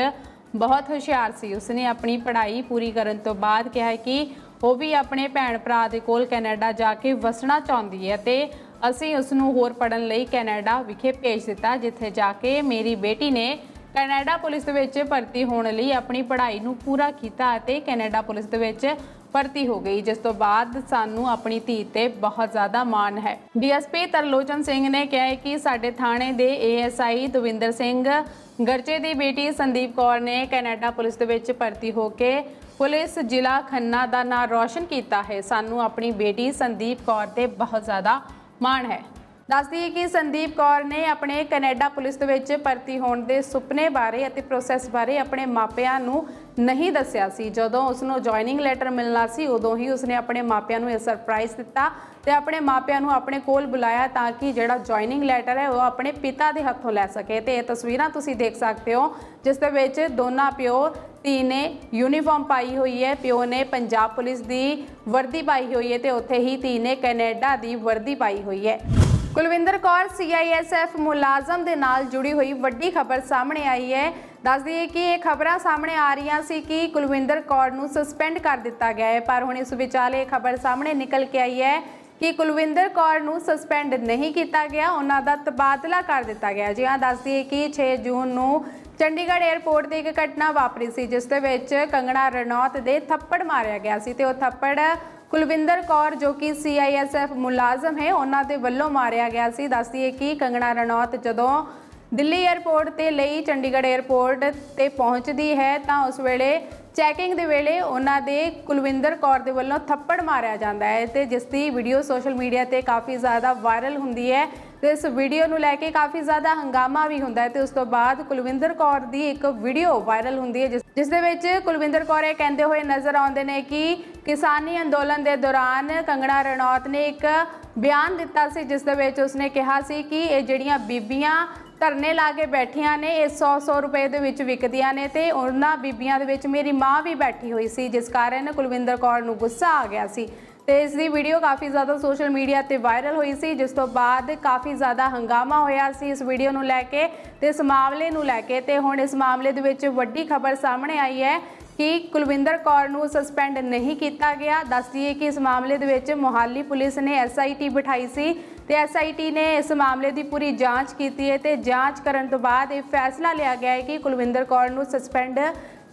ਬਹੁਤ ਹੁਸ਼ਿਆਰ ਸੀ। ਉਸਨੇ ਆਪਣੀ ਪੜ੍ਹਾਈ ਪੂਰੀ ਕਰਨ ਤੋਂ ਬਾਅਦ ਕਿਹਾ ਕਿ ਉਹ ਵੀ ਆਪਣੇ ਭੈਣ ਭਰਾ ਦੇ ਕੋਲ ਕੈਨੇਡਾ ਜਾ ਕੇ ਵਸਣਾ ਚਾਹੁੰਦੀ ਹੈ ਤੇ ਅਸੀਂ ਉਸ ਨੂੰ ਹੋਰ ਪੜਨ ਲਈ ਕੈਨੇਡਾ ਵਿਖੇ ਭੇਜ ਦਿੱਤਾ, ਜਿੱਥੇ ਜਾ ਕੇ ਮੇਰੀ ਬੇਟੀ ਨੇ ਕੈਨੇਡਾ ਪੁਲਿਸ ਦੇ ਵਿੱਚ ਭਰਤੀ ਹੋਣ ਲਈ ਆਪਣੀ ਪੜ੍ਹਾਈ ਨੂੰ ਪੂਰਾ ਕੀਤਾ ਅਤੇ ਕੈਨੇਡਾ ਪੁਲਿਸ ਦੇ ਵਿੱਚ ਭਰਤੀ ਹੋ ਗਈ, ਜਿਸ ਤੋਂ ਬਾਅਦ ਸਾਨੂੰ ਆਪਣੀ ਧੀ ਤੇ ਬਹੁਤ ਜ਼ਿਆਦਾ ਮਾਣ ਹੈ। ਡੀਐਸਪੀ ਤਰਲੋਚਨ ਸਿੰਘ ਨੇ ਕਿਹਾ ਕਿ ਸਾਡੇ ਥਾਣੇ ਦੇ ਏਐਸਆਈ ਦਵਿੰਦਰ ਸਿੰਘ ਗਰਚੇ ਦੀ ਬੇਟੀ ਸੰਦੀਪ ਕੌਰ ਨੇ ਕੈਨੇਡਾ ਪੁਲਿਸ ਦੇ ਵਿੱਚ ਭਰਤੀ ਹੋ ਕੇ ਪੁਲਿਸ ਜ਼ਿਲ੍ਹਾ ਖੰਨਾ ਦਾ ਨਾਂ ਰੌਸ਼ਨ ਕੀਤਾ ਹੈ। ਸਾਨੂੰ ਆਪਣੀ ਬੇਟੀ ਸੰਦੀਪ ਕੌਰ ਤੇ ਬਹੁਤ ਜ਼ਿਆਦਾ ਮਾਣ ਹੈ। ਦੱਸਦੀ ਹੈ ਕਿ ਸੰਦੀਪ ਕੌਰ ਨੇ ਆਪਣੇ ਕੈਨੇਡਾ ਪੁਲਿਸ ਦੇ ਵਿੱਚ ਭਰਤੀ ਹੋਣ ਦੇ ਸੁਪਨੇ ਬਾਰੇ ਅਤੇ ਪ੍ਰੋਸੈਸ ਬਾਰੇ ਆਪਣੇ ਮਾਪਿਆਂ ਨੂੰ ਨਹੀਂ ਦੱਸਿਆ ਸੀ। ਜਦੋਂ ਉਸ ਨੂੰ ਜੁਆਇਨਿੰਗ ਲੈਟਰ ਮਿਲਣਾ ਸੀ, ਉਦੋਂ ਹੀ ਉਸਨੇ ਆਪਣੇ ਮਾਪਿਆਂ ਨੂੰ ਇਹ ਸਰਪ੍ਰਾਈਜ਼ ਦਿੱਤਾ ਤੇ ਆਪਣੇ ਮਾਪਿਆਂ ਨੂੰ ਆਪਣੇ ਕੋਲ ਬੁਲਾਇਆ ਤਾਂ ਕਿ ਜਿਹੜਾ ਜੁਆਇਨਿੰਗ ਲੈਟਰ ਹੈ, ਉਹ ਆਪਣੇ ਪਿਤਾ ਦੇ ਹੱਥੋਂ ਲੈ ਸਕੇ। ਤੇ ਇਹ ਤਸਵੀਰਾਂ ਤੁਸੀਂ ਦੇਖ ਸਕਦੇ ਹੋ, ਜਿਸ ਦੇ ਵਿੱਚ ਦੋਨਾਂ ਪਿਓ, ਧੀ ਨੇ ਯੂਨੀਫਾਰਮ ਪਾਈ ਹੋਈ ਹੈ। ਪਿਓ ਨੇ ਪੰਜਾਬ ਪੁਲਿਸ ਦੀ ਵਰਦੀ ਪਾਈ ਹੋਈ ਹੈ ਤੇ ਉੱਥੇ ਹੀ ਧੀ ਨੇ ਕੈਨੇਡਾ ਦੀ ਵਰਦੀ ਪਾਈ ਹੋਈ ਹੈ। ਕੁਲਵਿੰਦਰ ਕੌਰ ਸੀਆਈਐਸਐਫ ਮੁਲਾਜ਼ਮ ਦੇ ਨਾਲ ਜੁੜੀ ਹੋਈ ਵੱਡੀ ਖਬਰ ਸਾਹਮਣੇ ਆਈ ਹੈ। ਦੱਸ ਦਈਏ ਕਿ ਇਹ ਖਬਰਾਂ ਸਾਹਮਣੇ ਆ ਰਹੀਆਂ ਸੀ ਕਿ ਕੁਲਵਿੰਦਰ ਕੌਰ ਨੂੰ ਸਸਪੈਂਡ ਕਰ ਦਿੱਤਾ ਗਿਆ ਹੈ। ਪਰ ਹੁਣ ਇਸ ਵਿਚਾਲੇ ਖਬਰ ਸਾਹਮਣੇ ਨਿਕਲ ਕੇ ਆਈ ਹੈ ਕਿ ਕੁਲਵਿੰਦਰ ਕੌਰ ਨੂੰ ਸਸਪੈਂਡ ਨਹੀਂ ਕੀਤਾ ਗਿਆ, ਉਹਨਾਂ ਦਾ ਤਬਾਦਲਾ ਕਰ ਦਿੱਤਾ ਗਿਆ ਜੀ ਹਾਂ ਦੱਸ ਦਈਏ ਕਿ 6 ਜੂਨ ਨੂੰ ਚੰਡੀਗੜ੍ਹ 에ਅਰਪੋਰਟ ਤੇ ਇੱਕ ਘਟਨਾ ਵਾਪਰੀ ਸੀ, ਜਿਸ ਦੇ ਵਿੱਚ ਕੰਗਣਾ ਰਣੌਤ ਦੇ ਥੱਪੜ ਮਾਰਿਆ ਗਿਆ ਸੀ ਤੇ ਉਹ ਥੱਪੜ ਕੁਲਵਿੰਦਰ ਕੌਰ, ਜੋ ਕਿ ਸੀਆਈਐਸਐਫ ਮੁਲਾਜ਼ਮ ਹੈ, ਉਹਨਾਂ ਦੇ ਵੱਲੋਂ ਮਾਰਿਆ ਗਿਆ ਸੀ। ਦੱਸਦੀ ਹੈ ਕਿ ਕੰਗਣਾ ਰਣੌਤ ਜਦੋਂ ਦਿੱਲੀ 에ਅਰਪੋਰਟ ਤੇ ਲਈ ਚੰਡੀਗੜ੍ਹ 에ਅਰਪੋਰਟ ਤੇ ਪਹੁੰਚਦੀ ਹੈ, ਤਾਂ ਉਸ ਵੇਲੇ ਚੈਕਿੰਗ ਦੇ ਵੇਲੇ ਉਹਨਾਂ ਦੇ ਕੁਲਵਿੰਦਰ ਕੌਰ ਦੇ ਵੱਲੋਂ ਥੱਪੜ ਮਾਰਿਆ ਜਾਂਦਾ ਹੈ ਤੇ ਜਿਸ ਦੀ ਵੀਡੀਓ ਸੋਸ਼ਲ ਮੀਡੀਆ ਤੇ ਕਾਫੀ ਜ਼ਿਆਦਾ ਵਾਇਰਲ ਹੁੰਦੀ ਹੈ। ਤੇ ਇਸ ਵੀਡੀਓ ਨੂੰ ਲੈ ਕੇ ਕਾਫੀ ਜ਼ਿਆਦਾ ਹੰਗਾਮਾ ਵੀ ਹੁੰਦਾ ਹੈ ਤੇ ਉਸ ਤੋਂ ਬਾਅਦ ਕੁਲਵਿੰਦਰ ਕੌਰ ਦੀ ਇੱਕ ਵੀਡੀਓ ਵਾਇਰਲ ਹੁੰਦੀ ਹੈ, ਜਿਸ ਜਿਸ ਦੇ ਵਿੱਚ ਕੁਲਵਿੰਦਰ ਕੌਰ ਇਹ ਕਹਿੰਦੇ ਹੋਏ ਨਜ਼ਰ ਆਉਂਦੇ ਨੇ ਕਿ ਕਿਸਾਨੀ ਅੰਦੋਲਨ ਦੇ ਦੌਰਾਨ ਕੰਗਣਾ ਰਣੌਤ ਨੇ ਇੱਕ ਬਿਆਨ ਦਿੱਤਾ ਸੀ, ਜਿਸ ਦੇ ਵਿੱਚ ਉਸਨੇ ਕਿਹਾ ਸੀ ਕਿ ਇਹ ਜਿਹੜੀਆਂ ਬੀਬੀਆਂ ਧਰਨੇ ਲਾ ਕੇ ਬੈਠੀਆਂ ਨੇ, ਇਹ 100-100 ਰੁਪਏ ਦੇ ਵਿੱਚ ਵਿਕਦੀਆਂ ਨੇ ਤੇ ਉਹਨਾਂ ਬੀਬੀਆਂ ਦੇ ਵਿੱਚ ਮੇਰੀ ਮਾਂ ਵੀ ਬੈਠੀ ਹੋਈ ਸੀ, ਜਿਸ ਕਾਰਨ ਕੁਲਵਿੰਦਰ ਕੌਰ ਨੂੰ ਗੁੱਸਾ ਆ ਗਿਆ ਸੀ। ਤੇ ਇਸ ਦੀ ਵੀਡੀਓ ਕਾਫੀ ਜ਼ਿਆਦਾ ਸੋਸ਼ਲ ਮੀਡੀਆ ਤੇ ਵਾਇਰਲ ਹੋਈ ਸੀ, ਜਿਸ ਤੋਂ ਬਾਅਦ ਕਾਫੀ ਜ਼ਿਆਦਾ ਹੰਗਾਮਾ ਹੋਇਆ ਸੀ ਇਸ ਵੀਡੀਓ ਨੂੰ ਲੈ ਕੇ ਤੇ ਇਸ ਮਾਮਲੇ ਨੂੰ ਲੈ ਕੇ ਤੇ ਹੁਣ ਇਸ ਮਾਮਲੇ ਦੇ ਵਿੱਚ ਵੱਡੀ ਖਬਰ ਸਾਹਮਣੇ ਆਈ ਹੈ ਕਿ ਕੁਲਵਿੰਦਰ ਕੌਰ ਨੂੰ ਸਸਪੈਂਡ ਨਹੀਂ ਕੀਤਾ ਗਿਆ। ਦੱਸ ਦਈਏ ਕਿ ਇਸ ਮਾਮਲੇ ਦੇ ਵਿੱਚ ਮੋਹਾਲੀ ਪੁਲਿਸ ਨੇ ਐਸਆਈਟੀ ਬਿਠਾਈ ਸੀ ਤੇ ਐਸਆਈਟੀ ਨੇ ਇਸ ਮਾਮਲੇ ਦੀ ਪੂਰੀ ਜਾਂਚ ਕੀਤੀ ਹੈ ਤੇ ਜਾਂਚ ਕਰਨ ਤੋਂ ਬਾਅਦ ਇਹ ਫੈਸਲਾ ਲਿਆ ਗਿਆ ਹੈ ਕਿ ਕੁਲਵਿੰਦਰ ਕੌਰ ਨੂੰ ਸਸਪੈਂਡ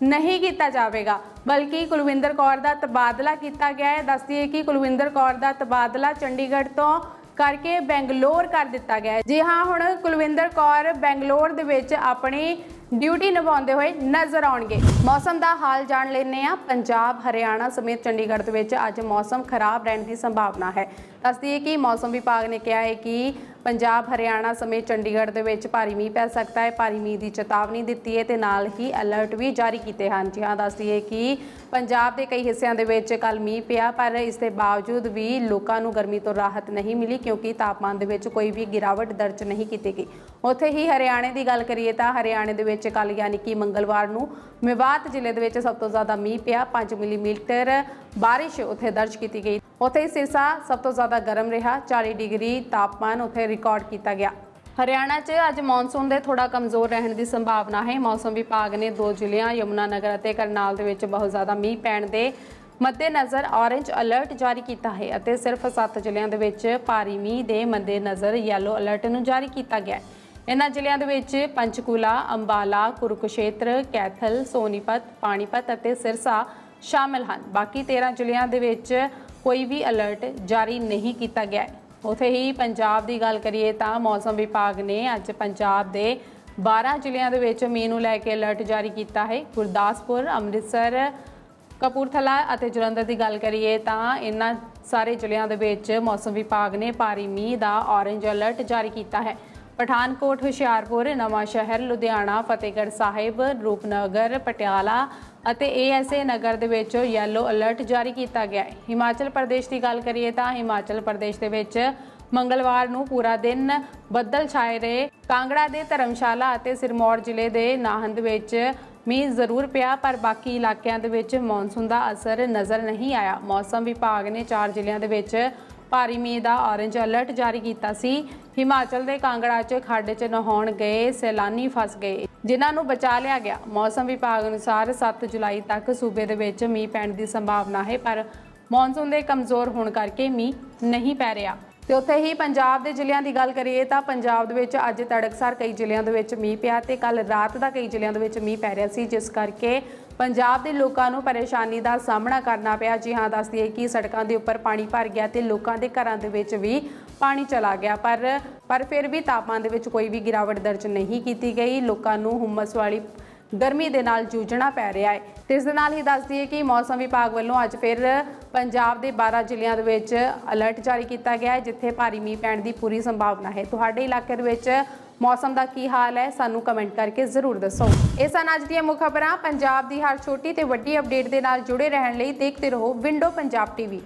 ਨਹੀਂ ਕੀਤਾ ਜਾਵੇਗਾ। ਬਲਕਿ ਕੁਲਵਿੰਦਰ ਕੌਰ ਦਾ ਤਬਾਦਲਾ ਕੀਤਾ ਗਿਆ ਹੈ। ਦੱਸ ਦਈਏ ਕਿ ਕੁਲਵਿੰਦਰ ਕੌਰ ਦਾ ਤਬਾਦਲਾ ਚੰਡੀਗੜ੍ਹ ਤੋਂ ਕਰਕੇ ਬੈਂਗਲੌਰ ਕਰ ਦਿੱਤਾ ਗਿਆ ਹੈ। ਜੀ ਹਾਂ, ਹੁਣ ਕੁਲਵਿੰਦਰ ਕੌਰ ਬੈਂਗਲੌਰ ਦੇ ਵਿੱਚ ਆਪਣੀ ਡਿਊਟੀ ਨਿਭਾਉਂਦੇ ਹੋਏ ਨਜ਼ਰ ਆਉਣਗੇ। ਮੌਸਮ ਦਾ ਹਾਲ ਜਾਣ ਲੈਂਦੇ ਆ ਪੰਜਾਬ, ਹਰਿਆਣਾ ਸਮੇਤ ਚੰਡੀਗੜ੍ਹ ਦੇ ਵਿੱਚ ਅੱਜ ਮੌਸਮ ਖਰਾਬ ਰਹਿਣ ਦੀ ਸੰਭਾਵਨਾ ਹੈ। ਦੱਸਦੀ ਹੈ ਕਿ ਮੌਸਮ ਵਿਭਾਗ ਨੇ ਕਿਹਾ ਹੈ ਕਿ ਪੰਜਾਬ, ਹਰਿਆਣਾ ਸਮੇਤ ਚੰਡੀਗੜ੍ਹ ਦੇ ਵਿੱਚ ਭਾਰੀ ਮੀਂਹ ਪੈ ਸਕਦਾ ਹੈ। ਭਾਰੀ ਮੀਂਹ ਦੀ ਚੇਤਾਵਨੀ ਦਿੱਤੀ ਹੈ ਤੇ ਨਾਲ ਹੀ ਅਲਰਟ ਵੀ ਜਾਰੀ ਕੀਤੇ ਹਨ। ਜੀ ਹਾਂ ਦੱਸਦੀ ਹੈ ਕਿ ਪੰਜਾਬ ਦੇ ਕਈ ਹਿੱਸਿਆਂ ਦੇ ਵਿੱਚ ਕੱਲ ਮੀਂਹ ਪਿਆ, ਪਰ ਇਸ ਦੇ ਬਾਵਜੂਦ ਵੀ ਲੋਕਾਂ ਨੂੰ ਗਰਮੀ ਤੋਂ ਰਾਹਤ ਨਹੀਂ ਮਿਲੀ ਕਿਉਂਕਿ ਤਾਪਮਾਨ ਦੇ ਵਿੱਚ ਕੋਈ ਵੀ ਗਿਰਾਵਟ ਦਰਜ ਨਹੀਂ ਕੀਤੀ ਗਈ। ਉੱਥੇ ਹੀ ਹਰਿਆਣੇ ਦੀ ਗੱਲ ਕਰੀਏ ਤਾਂ ਹਰਿਆਣੇ ਦੇ ਵਿੱਚ ਕੱਲ ਯਾਨੀ ਕਿ ਮੰਗਲਵਾਰ ਨੂੰ ਮੇਵਾਤ ਜ਼ਿਲ੍ਹੇ ਦੇ ਵਿੱਚ ਸਭ ਤੋਂ ਜ਼ਿਆਦਾ ਮੀਂਹ ਪਿਆ। 5 ਮਿਲੀਮੀਟਰ ਬਾਰਿਸ਼ ਉੱਥੇ ਦਰਜ ਕੀਤੀ ਗਈ। ਉੱਥੇ ਹੀ ਸਿਰਸਾ ਸਭ ਤੋਂ ਜ਼ਿਆਦਾ ਗਰਮ ਰਿਹਾ 40 ਡਿਗਰੀ ਤਾਪਮਾਨ ਉੱਥੇ ਰਿਕਾਰਡ ਕੀਤਾ ਗਿਆ। ਹਰਿਆਣਾ 'ਚ ਅੱਜ ਮੌਨਸੂਨ ਦੇ ਥੋੜਾ ਕਮਜ਼ੋਰ ਰਹਿਣ ਦੀ ਸੰਭਾਵਨਾ ਹੈ। ਮੌਸਮ ਵਿਭਾਗ ਨੇ ਦੋ ਜ਼ਿਲ੍ਹਿਆਂ, ਯਮੁਨਾ ਨਗਰ ਅਤੇ ਕਰਨਾਲ ਦੇ ਵਿੱਚ ਬਹੁਤ ਜ਼ਿਆਦਾ ਮੀਂਹ ਪੈਣ ਦੇ ਮੱਦੇਨਜ਼ਰ ਔਰੇਂਜ ਅਲਰਟ ਜਾਰੀ ਕੀਤਾ ਹੈ ਅਤੇ ਸਿਰਫ 7 ਜ਼ਿਲ੍ਹਿਆਂ ਦੇ ਵਿੱਚ ਭਾਰੀ ਮੀਂਹ ਦੇ ਮੱਦੇਨਜ਼ਰ ਯੈਲੋ ਅਲਰਟ ਨੂੰ ਜਾਰੀ ਕੀਤਾ ਗਿਆ ਹੈ। ਇਨ੍ਹਾਂ ਜ਼ਿਲ੍ਹਿਆਂ ਦੇ ਵਿੱਚ ਪੰਚਕੂਲਾ, ਅੰਬਾਲਾ, ਕੁਰਕਸ਼ੇਤਰ, ਕੈਥਲ, ਸੋਨੀਪਤ, ਪਾਣੀਪਤ ਅਤੇ ਸਿਰਸਾ ਸ਼ਾਮਲ ਹਨ। ਬਾਕੀ 13 ਜ਼ਿਲ੍ਹਿਆਂ ਦੇ ਵਿੱਚ ਕੋਈ ਵੀ ਅਲਰਟ ਜਾਰੀ ਨਹੀਂ ਕੀਤਾ ਗਿਆ ਹੈ। ਉਥੇ ਹੀ ਪੰਜਾਬ ਦੀ ਗੱਲ ਕਰੀਏ ਤਾਂ ਮੌਸਮ ਵਿਭਾਗ ਨੇ ਅੱਜ ਪੰਜਾਬ ਦੇ 12 ਜ਼ਿਲ੍ਹਿਆਂ ਦੇ ਵਿੱਚ ਮੀਂਹ ਨੂੰ ਲੈ ਕੇ ਅਲਰਟ ਜਾਰੀ ਕੀਤਾ ਹੈ। ਗੁਰਦਾਸਪੁਰ, ਅੰਮ੍ਰਿਤਸਰ, ਕਪੂਰਥਲਾ ਅਤੇ ਜਲੰਧਰ ਦੀ ਗੱਲ ਕਰੀਏ ਤਾਂ ਇਹਨਾਂ ਸਾਰੇ ਜ਼ਿਲ੍ਹਿਆਂ ਦੇ ਵਿੱਚ ਮੌਸਮ ਵਿਭਾਗ ਨੇ ਭਾਰੀ ਮੀਂਹ ਦਾ ਔਰੇਂਜ ਅਲਰਟ ਜਾਰੀ ਕੀਤਾ ਹੈ। ਪਠਾਨਕੋਟ, ਹੁਸ਼ਿਆਰਪੁਰ, ਨਵਾਂ ਸ਼ਹਿਰ, ਲੁਧਿਆਣਾ, ਫਤਿਹਗੜ੍ਹ ਸਾਹਿਬ, ਰੂਪਨਗਰ, ਪਟਿਆਲਾ ਅਤੇ ਏਐਸਏ ਨਗਰ ਦੇ ਵਿੱਚ ਯੈਲੋ ਅਲਰਟ ਜਾਰੀ ਕੀਤਾ ਗਿਆ ਹੈ। ਹਿਮਾਚਲ ਪ੍ਰਦੇਸ਼ ਦੀ ਗੱਲ ਕਰੀਏ ਤਾਂ ਹਿਮਾਚਲ ਪ੍ਰਦੇਸ਼ ਦੇ ਵਿੱਚ ਮੰਗਲਵਾਰ ਨੂੰ ਪੂਰਾ ਦਿਨ ਬੱਦਲ ਛਾਏ ਰਹੇ। ਕਾਂਗੜਾ ਦੇ ਧਰਮਸ਼ਾਲਾ ਅਤੇ ਸਿਰਮੌਰ ਜ਼ਿਲ੍ਹੇ ਦੇ ਨਾਹੰਦ ਵਿੱਚ ਮੀਂਹ ਜ਼ਰੂਰ ਪਿਆ, ਪਰ ਬਾਕੀ ਇਲਾਕਿਆਂ ਦੇ ਵਿੱਚ ਮੌਨਸੂਨ ਦਾ ਅਸਰ ਨਜ਼ਰ ਨਹੀਂ ਆਇਆ। ਮੌਸਮ ਵਿਭਾਗ ਨੇ ਚਾਰ ਜ਼ਿਲ੍ਹਿਆਂ ਦੇ ਵਿੱਚ ਭਾਰੀ ਮੀਂਹ ਦਾ ਔਰੇਂਜ ਅਲਰਟ ਜਾਰੀ ਕੀਤਾ ਸੀ। ਹਿਮਾਚਲ ਦੇ ਕਾਂਗੜਾ 'ਚ ਖੱਡ 'ਚ ਨਹਾਉਣ ਗਏ ਸੈਲਾਨੀ ਫਸ ਗਏ, ਜਿਨ੍ਹਾਂ ਨੂੰ ਬਚਾ ਲਿਆ ਗਿਆ। ਮੌਸਮ ਵਿਭਾਗ ਅਨੁਸਾਰ 7 ਜੁਲਾਈ ਤੱਕ ਸੂਬੇ ਦੇ ਵਿੱਚ ਮੀਂਹ ਪੈਣ ਦੀ ਸੰਭਾਵਨਾ ਹੈ, ਪਰ ਮੌਨਸੂਨ ਦੇ ਕਮਜ਼ੋਰ ਹੋਣ ਕਰਕੇ ਮੀਂਹ ਨਹੀਂ ਪੈ ਰਿਹਾ। ਤੇ ਉੱਥੇ ਹੀ ਪੰਜਾਬ ਦੇ ਜ਼ਿਲ੍ਹਿਆਂ ਦੀ ਗੱਲ ਕਰੀਏ ਤਾਂ ਪੰਜਾਬ ਦੇ ਵਿੱਚ ਅੱਜ ਤੜਕਸਾਰ ਕਈ ਜ਼ਿਲ੍ਹਿਆਂ ਦੇ ਵਿੱਚ ਮੀਂਹ ਪਿਆ ਤੇ ਕੱਲ ਰਾਤ ਦਾ ਕਈ ਜ਼ਿਲ੍ਹਿਆਂ ਦੇ ਵਿੱਚ ਮੀਂਹ ਪੈ ਰਿਹਾ ਸੀ, ਜਿਸ ਕਰਕੇ ਪੰਜਾਬ ਦੇ ਲੋਕਾਂ ਨੂੰ ਪਰੇਸ਼ਾਨੀ ਦਾ ਸਾਹਮਣਾ ਕਰਨਾ ਪਿਆ। ਜੀ ਹਾਂ ਦੱਸ ਦਈਏ ਕਿ ਸੜਕਾਂ ਦੇ ਉੱਪਰ ਪਾਣੀ ਭਰ ਗਿਆ ਤੇ ਲੋਕਾਂ ਦੇ ਘਰਾਂ ਦੇ ਵਿੱਚ ਵੀ ਪਾਣੀ ਚਲਾ ਗਿਆ, ਪਰ ਪਰ ਫਿਰ ਵੀ ਤਾਪਮਾਨ ਦੇ ਵਿੱਚ ਕੋਈ ਵੀ ਗਿਰਾਵਟ ਦਰਜ ਨਹੀਂ ਕੀਤੀ ਗਈ। ਲੋਕਾਂ ਨੂੰ ਹੁਮਸ ਵਾਲੀ ਗਰਮੀ ਦੇ ਨਾਲ ਜੂਝਣਾ ਪੈ ਰਿਹਾ ਹੈ। ਤੇ ਇਸ ਦੇ ਨਾਲ ਹੀ ਦੱਸ ਦਈਏ ਕਿ ਮੌਸਮ ਵਿਭਾਗ ਵੱਲੋਂ ਅੱਜ ਫਿਰ ਪੰਜਾਬ ਦੇ 12 ਜ਼ਿਲ੍ਹਿਆਂ ਦੇ ਵਿੱਚ ਅਲਰਟ ਜਾਰੀ ਕੀਤਾ ਗਿਆ ਹੈ, ਜਿੱਥੇ ਭਾਰੀ ਮੀਂਹ ਪੈਣ ਦੀ ਪੂਰੀ ਸੰਭਾਵਨਾ ਹੈ। ਤੁਹਾਡੇ ਇਲਾਕੇ ਦੇ ਵਿੱਚ ਮੌਸਮ ਦਾ ਕੀ ਹਾਲ ਹੈ, ਸਾਨੂੰ ਕਮੈਂਟ ਕਰਕੇ ਜ਼ਰੂਰ ਦੱਸੋ। ਇਹ ਸਨ ਅੱਜ ਦੀਆਂ ਮੁੱਖ ਖਬਰਾਂ ਪੰਜਾਬ ਦੀ ਹਰ ਛੋਟੀ ਤੇ ਵੱਡੀ ਅਪਡੇਟ ਦੇ ਨਾਲ ਜੁੜੇ ਰਹਿਣ ਲਈ ਦੇਖਦੇ ਰਹੋ ਵਿੰਡੋ ਪੰਜਾਬ ਟੀਵੀ